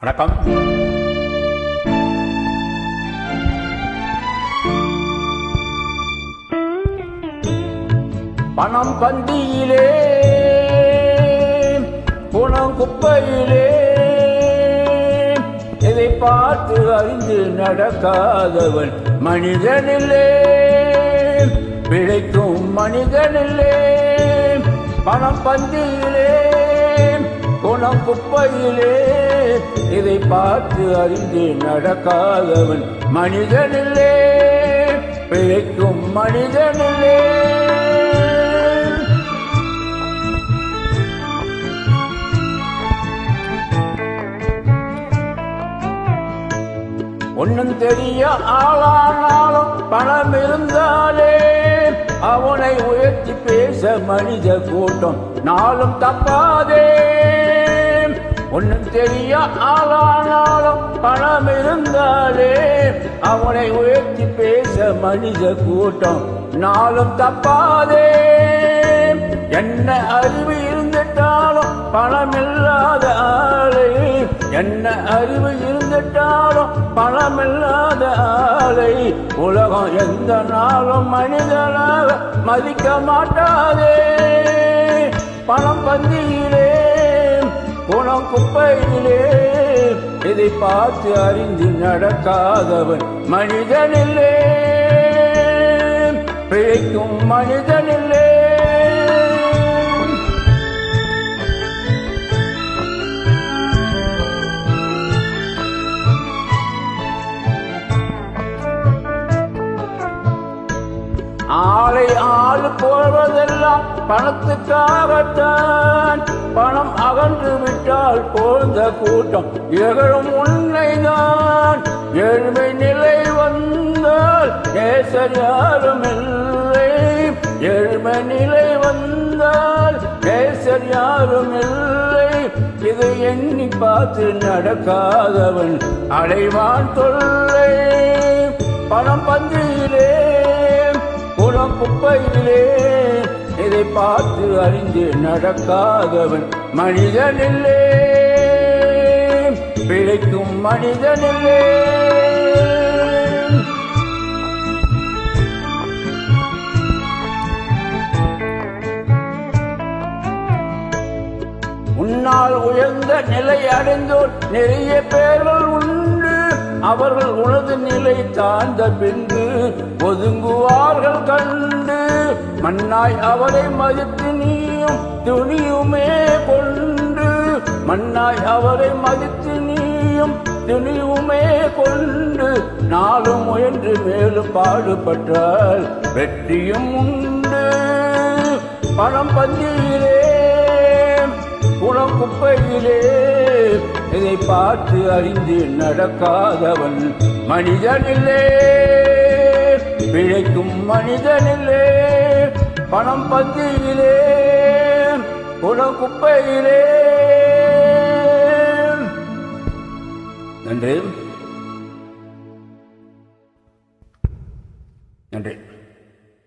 வணக்கம். பணம் பந்தியிலே குணம் குப்பையிலே இதை பார்த்து அறிந்து நடக்காதவன் மனிதனில்லே. பிழைக்கும் மனிதனில்லே. பணம் பந்தியிலே போன குப்பையிலே இதை பார்த்து அறிந்து நடக்காதவன் மனிதனில்லே பிழைக்கும் மனிதனில்லே. ஒன்னும் தெரிய ஆளானாலும் பணம் இருந்தாலே அவனை உயர்த்தி பேச மனித கூட்டம் நாளும் தப்பாதே. ஒன்னும் தெரிய ஆளானாலும் பணம் இருந்தாலே அவனை உயர்த்தி பேச மனித கூட்டம் நாளும் தப்பாதே. என்ன அறிவு இருந்துட்டாலும் பணம் இல்லாத ஆளை. என்ன அறிவு இருந்துட்டாலும் பணம் இல்லாத ஆளை. உலகம் எந்த நாளும் மனிதனாக மதிக்க மாட்டாதே. பணம் பந்தியிலே குப்பையிலே இதை பார்த்து அறிந்து நடக்காதவன் மனிதனில்லே. பிழைக்கும் மனிதனில் ஆளை ஆளு போவதெல்லாம் பணத்துக்காகத்தான். பணம் அகன்று விட்டால் போந்த கூட்டம் இகழும் உன்னைதான். ஏழ்மை நிலை வந்தால் நேசர் யாரும் இல்லை. ஏழ்மை நிலை வந்தால் நேசர் யாரும் இல்லை. இதை எண்ணி பார்த்து நடக்காதவன் அடைவான் தொல்லை. பணம் பந்தியில் குளம் குப்பையிலே இதை பார்த்து அறிந்து நடக்காதவன் மனிதனில்லே. பிழைக்கும் மனிதனில்லே. உன்னால் உயர்ந்த நிலை அடைந்தோர் நிறைய பேர்கள் உண்டு. அவர்கள் உனது நிலை தாழ்ந்த பின்பு ஒதுங்குவார்கள் கண்டு. மண்ணாய் அவரை மதித்து நீயும் துணியுமே கொண்டு. மண்ணாய் அவரை மதித்து நீயும் துணிவுமே கொண்டு. நாளும் முயன்று மேலும் பாடுபட்டால் வெற்றியும் உண்டு. பணம் பந்தியிலே குளம் குப்பையிலே இதை பார்த்து அறிந்து நடக்காதவன் மனிதனில்லே. பிழைக்கும் மனிதனில்லே. பணம் பத்தியிலே. குப்பையிலே. நன்றி. நன்றி.